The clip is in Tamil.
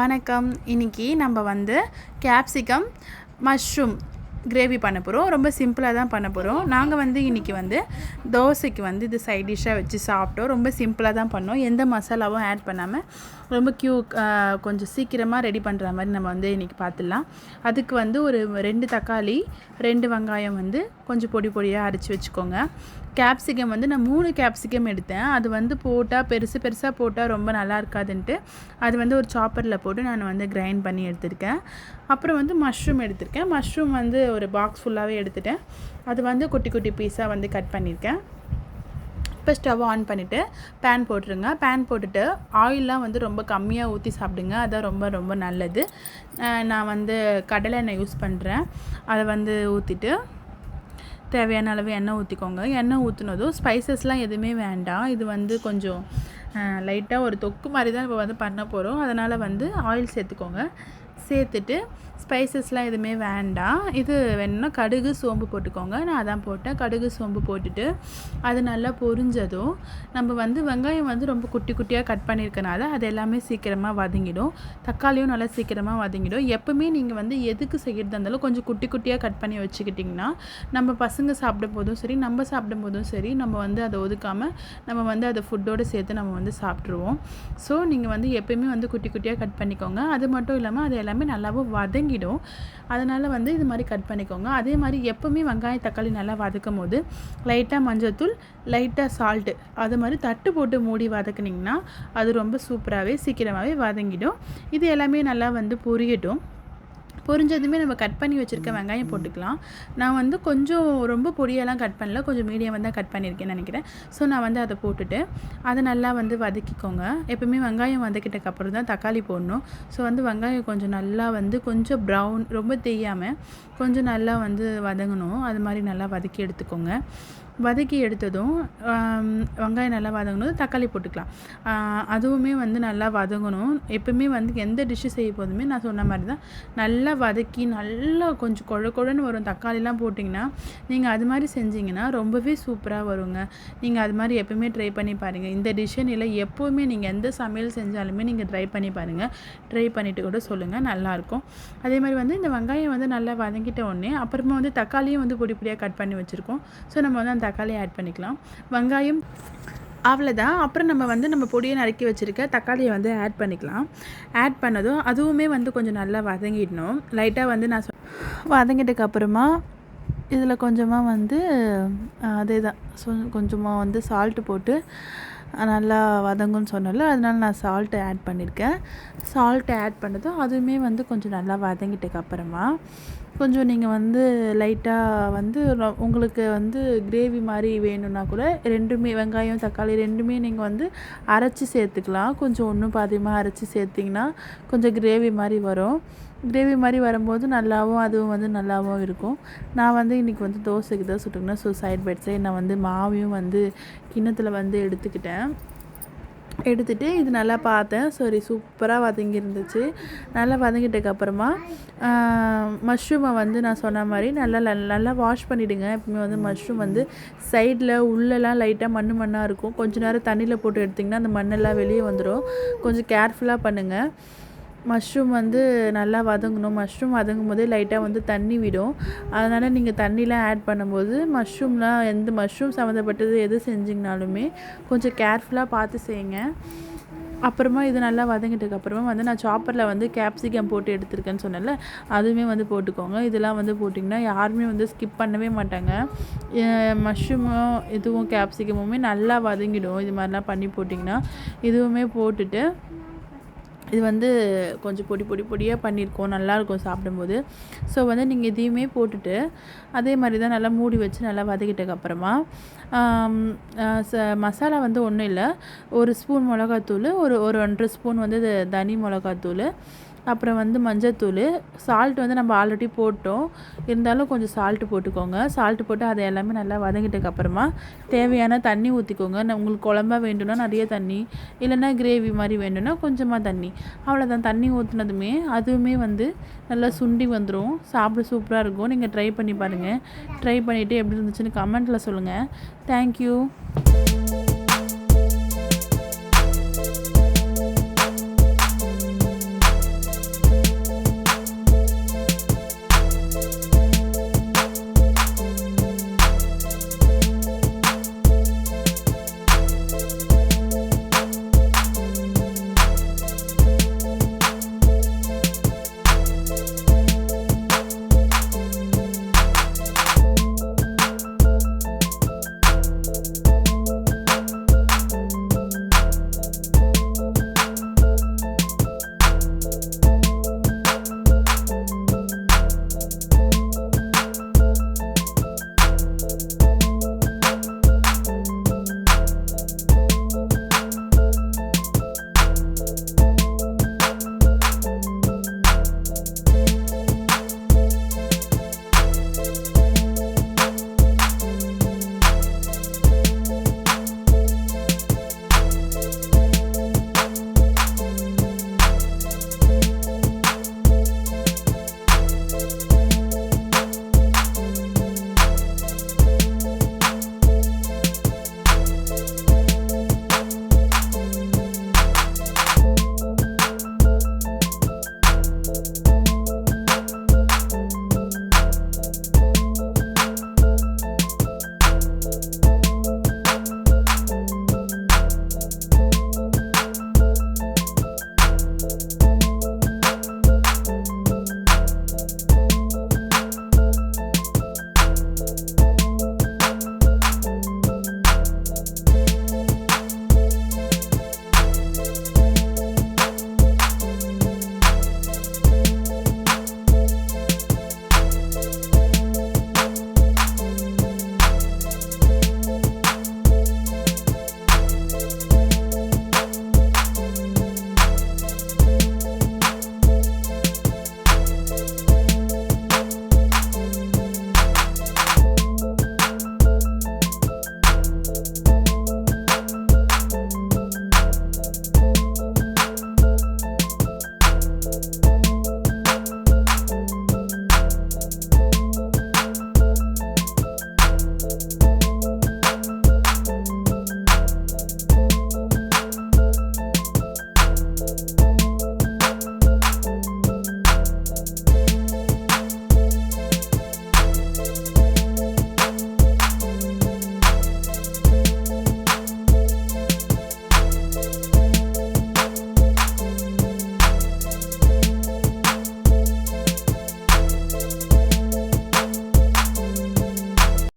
வணக்கம். இன்னைக்கு நம்ம வந்து கேப்சிகம் மஷ்ரூம் கிரேவி பண்ண போகிறோம் ரொம்ப சிம்பிளாக தான் பண்ண போகிறோம் நாங்கள் வந்து இன்றைக்கி வந்து தோசைக்கு வந்து இது சைட் டிஷ்ஷாக வச்சு சாப்பிட்டோம். ரொம்ப சிம்பிளாக தான் பண்ணோம். எந்த மசாலாவும் ஆட் பண்ணாமல் ரொம்ப க்யூ கொஞ்சம் சீக்கிரமாக ரெடி பண்ணுற மாதிரி நம்ம வந்து இன்றைக்கி பார்த்துடலாம். அதுக்கு வந்து ஒரு ரெண்டு தக்காளி ரெண்டு வெங்காயம் வந்து கொஞ்சம் பொடி பொடியாக அரைச்சி வச்சுக்கோங்க. கேப்சிகம் வந்து நான் மூணு கேப்சிகம் எடுத்தேன். அது வந்து போட்டால் பெருசு பெருசாக போட்டால் ரொம்ப நல்லா இருக்காதுன்ட்டு. அது வந்து ஒரு சாப்பரில் போட்டு நான் வந்து கிரைண்ட் பண்ணி எடுத்திருக்கேன். அப்புறம் வந்து மஷ்ரூம் எடுத்திருக்கேன். மஷ்ரூம் வந்து ஒரு பாக்ஸ் ஃபுல்லாகவே எடுத்துட்டேன். அது வந்து குட்டி குட்டி பீஸாக வந்து கட் பண்ணியிருக்கேன். இப்போ ஸ்டவ் ஆன் பண்ணிவிட்டு பேன் போட்டுருங்க. பேன் போட்டுட்டு ஆயிலெலாம் வந்து ரொம்ப கம்மியாக ஊற்றி சாப்பிடுங்க. அதான் ரொம்ப ரொம்ப நல்லது. நான் வந்து கடலை எண்ணெய் யூஸ் பண்ணுறேன் அதை வந்து ஊற்றிட்டு தேவையான அளவு எண்ணெய் ஊற்றிக்கோங்க எண்ணெய் ஊற்றினதும் ஸ்பைசஸ்லாம் எதுவுமே வேண்டாம். இது வந்து கொஞ்சம் லைட்டாக ஒரு தொக்கு மாதிரி தான் இப்போ வந்து பண்ண போகிறோம் அதனால் வந்து ஆயில் சேர்த்துக்கோங்க. சேர்த்துட்டு ஸ்பைசஸ்லாம் எதுவுமே வேண்டாம். இது வேணும்னா கடுகு சோம்பு போட்டுக்கோங்க. நான் அதான் போட்டேன். கடுகு சோம்பு போட்டுட்டு அது நல்லா பொரிஞ்சதும் நம்ம வந்து வெங்காயம் வந்து ரொம்ப குட்டி குட்டியாக கட் பண்ணியிருக்கனால அது எல்லாமே சீக்கிரமாக வதங்கிடும். தக்காளியும் நல்லா சீக்கிரமாக வதங்கிடும். எப்போவுமே நீங்கள் வந்து எதுக்கு செய்கிறதா இருந்தாலும் கொஞ்சம் குட்டி குட்டியாக கட் பண்ணி வச்சுக்கிட்டிங்கன்னா நம்ம பசங்க சாப்பிடும் போதும் சரி நம்ம சாப்பிடும் போதும் சரி நம்ம வந்து அதை ஒதுக்காமல் நம்ம வந்து அதை ஃபுட்டோடு சேர்த்து நம்ம வந்து சாப்பிட்ருவோம் ஸோ நீங்கள் வந்து எப்போயுமே வந்து குட்டி குட்டியாக கட் பண்ணிக்கோங்க. அது மட்டும் இல்லாமல் அது எல்லாமே எல்லாமே நல்லாவும் வதங்கிடும். அதனால் வந்து இது மாதிரி கட் பண்ணிக்கோங்க. அதே மாதிரி எப்போவுமே வெங்காயம் தக்காளி நல்லா வதக்கும் போது லைட்டாக மஞ்சள்தூள் லைட்டாக சால்ட்டு அது மாதிரி தட்டு போட்டு மூடி வதக்குனிங்கன்னா அது ரொம்ப சூப்பராகவே சீக்கிரமாகவே வதங்கிடும். இது எல்லாமே நல்லா வந்து பொரியட்டும். பொரிஞ்சதுமே நம்ம கட் பண்ணி வச்சுருக்க வெங்காயம் போட்டுக்கலாம். நான் வந்து கொஞ்சம் ரொம்ப பொடியெல்லாம் கட் பண்ணல. கொஞ்சம் மீடியம் தான் கட் பண்ணியிருக்கேன்னு நினைக்கிறேன். ஸோ நான் வந்து அதை போட்டுட்டு அதை நல்லா வந்து வதக்கிக்கோங்க. எப்போவுமே வெங்காயம் வதக்கிட்டக்கு அப்புறம் தான் தக்காளி போடணும். ஸோ வந்து வெங்காயம் கொஞ்சம் நல்லா வந்து கொஞ்சம் ப்ரௌன் ரொம்ப தெரியாமல் கொஞ்சம் நல்லா வந்து வதங்கணும். அது மாதிரி நல்லா வதக்கி எடுத்துக்கோங்க. வதக்கி எடுத்ததும் வெங்காயம் நல்லா வதங்கணும் தக்காளி போட்டுக்கலாம். அதுவுமே வந்து நல்லா வதங்கணும். எப்பவுமே வந்து எந்த டிஷ்ஷு செய்ய போதுமே நான் சொன்ன மாதிரி தான் நல்லா வதக்கி நல்லா கொஞ்சம் குழ குழன்னு வரும். தக்காளிலாம் போட்டிங்கன்னா நீங்கள் அது மாதிரி செஞ்சிங்கன்னா ரொம்பவே சூப்பராக வருங்க. நீங்கள் அது மாதிரி எப்பவுமே ட்ரை பண்ணி பாருங்கள் இந்த டிஷ்ஷன் இல்லை எப்போவுமே நீங்கள் எந்த சமையல் செஞ்சாலுமே நீங்கள் ட்ரை பண்ணி பாருங்கள் ட்ரை பண்ணிவிட்டு கூட சொல்லுங்கள் நல்லாயிருக்கும் அதே மாதிரி வந்து இந்த வெங்காயம் வந்து நல்லா வதங்கிட்ட உடனே அப்புறமா வந்து தக்காளியும் வந்து பொடி பொடியாக கட் பண்ணி வச்சுருக்கோம். ஸோ நம்ம வந்து அந்த தக்காளி ஆட் பண்ணிக்கலாம். வெங்காயம் அவ்வளோதான் அப்புறம் நம்ம வந்து நம்ம பொடியை நறுக்கி வச்சுருக்க தக்காளியை வந்து ஆட் பண்ணிக்கலாம். ஆட் பண்ணதும் அதுவுமே வந்து கொஞ்சம் நல்லா வதங்கிடணும். லைட்டாக வந்து நான் சொ அப்புறமா இதில் கொஞ்சமாக வந்து அதே தான் கொஞ்சமாக வந்து சால்ட்டு போட்டு நல்லா வதங்கும்னு சொன்னல அதனால நான் சால்ட்டு ஆட் பண்ணியிருக்கேன் சால்ட்டு ஆட் பண்ணதும் அதுவுமே வந்து கொஞ்சம் நல்லா வதங்கிட்டக்கு அப்புறமா கொஞ்சம் நீங்கள் வந்து லைட்டாக வந்து உங்களுக்கு வந்து கிரேவி மாதிரி வேணும்னா கூட ரெண்டுமே வெங்காயம் தக்காளி ரெண்டுமே நீங்கள் வந்து அரைச்சி சேர்த்துக்கலாம். கொஞ்சம் ஒன்றும் பாதியமாக அரைச்சி சேர்த்திங்கன்னா கொஞ்சம் கிரேவி மாதிரி வரும். கிரேவி மாதிரி வரும்போது நல்லாவும் அதுவும் வந்து நல்லாவும் இருக்கும். நான் வந்து இன்றைக்கி வந்து தோசைக்கு தான் சுட்டுக்கினேன். ஸோ சைட் பை சைட் நான் வந்து மாவையும் வந்து கிண்ணத்தில் வந்து எடுத்துக்கிட்டேன். எடுத்துகிட்டு இது நல்லா பார்த்தேன். சரி சூப்பராக வதங்கி இருந்துச்சு. நல்லா வதங்கிட்டதுக்கப்புறமா மஷ்ரூமை வந்து நான் சொன்ன மாதிரி நல்லா நல்லா வாஷ் பண்ணிவிடுங்க எப்பவுமே வந்து மஷ்ரூம் வந்து சைடில் உள்ளெல்லாம் லைட்டாக மண் மண்ணாக இருக்கும். கொஞ்சம் நேரம் தண்ணியில் போட்டு எடுத்திங்கன்னா அந்த மண்ணெல்லாம் வெளியே வந்துடும் கொஞ்சம் கேர்ஃபுல்லாக பண்ணுங்கள் மஷ்ரூம் வந்து நல்லா வதங்கணும். மஷ்ரூம் வதங்கும் போதே லைட்டாக வந்து தண்ணி விடும். அதனால் நீங்கள் தண்ணிலாம் ஆட் பண்ணும்போது மஷ்ரூம்லாம் எந்த மஷ்ரூம் சம்மந்தப்பட்டது எது செஞ்சிங்கனாலுமே கொஞ்சம் கேர்ஃபுல்லாக பார்த்து செய்யுங்க. அப்புறமா இது நல்லா வதங்கிட்டதுக்கு அப்புறமா வந்து நான் சாப்பரில் வந்து கேப்சிகம் போட்டு எடுத்திருக்கேன்னு சொன்னேன்ல அதுவுமே வந்து போட்டுக்கோங்க. இதெல்லாம் வந்து போட்டிங்கன்னா யாருமே வந்து ஸ்கிப் பண்ணவே மாட்டாங்க. மஷ்ரூமும் இதுவும் கேப்சிகமுமே நல்லா வதங்கிடும். இது மாதிரிலாம் பண்ணி போட்டிங்கன்னா இதுவுமே போட்டுட்டு இது வந்து கொஞ்சம் பொடி பொடி பொடியாக பண்ணியிருக்கோம். நல்லாயிருக்கும் சாப்பிடும்போது. ஸோ வந்து நீங்கள் இதையுமே போட்டுட்டு அதே மாதிரி தான் நல்லா மூடி வச்சு நல்லா வதக்கிட்டதுக்கப்புறமா ச மசாலா வந்து ஒன்றும் இல்லை. ஒரு ஸ்பூன் மிளகாத்தூள் ஒரு ஒரு ஒன்றரை ஸ்பூன் வந்து தனி மிளகாத்தூள் அப்புறம் வந்து மஞ்சத்தூள். சால்ட் வந்து நம்ம ஆல்ரெடி போட்டோம். இருந்தாலும் கொஞ்சம் சால்ட்டு போட்டுக்கோங்க. சால்ட்டு போட்டு அதை எல்லாமே நல்லா வதங்கிட்டதுக்கப்புறமா தேவையான தண்ணி ஊற்றிக்கோங்க உங்களுக்கு குழம்பா வேண்டும்னா நிறைய தண்ணி இல்லைன்னா கிரேவி மாதிரி வேணும்னா கொஞ்சமாக தண்ணி. அவ்வளோதான் தண்ணி ஊற்றினதுமே அதுவுமே வந்து நல்லா சுண்டி வந்துடும் சாப்பிட சூப்பராக இருக்கும். நீங்கள் ட்ரை பண்ணி பாருங்கள் ட்ரை பண்ணிவிட்டு எப்படி இருந்துச்சுன்னு கமெண்ட்டில் சொல்லுங்கள் தேங்க்யூ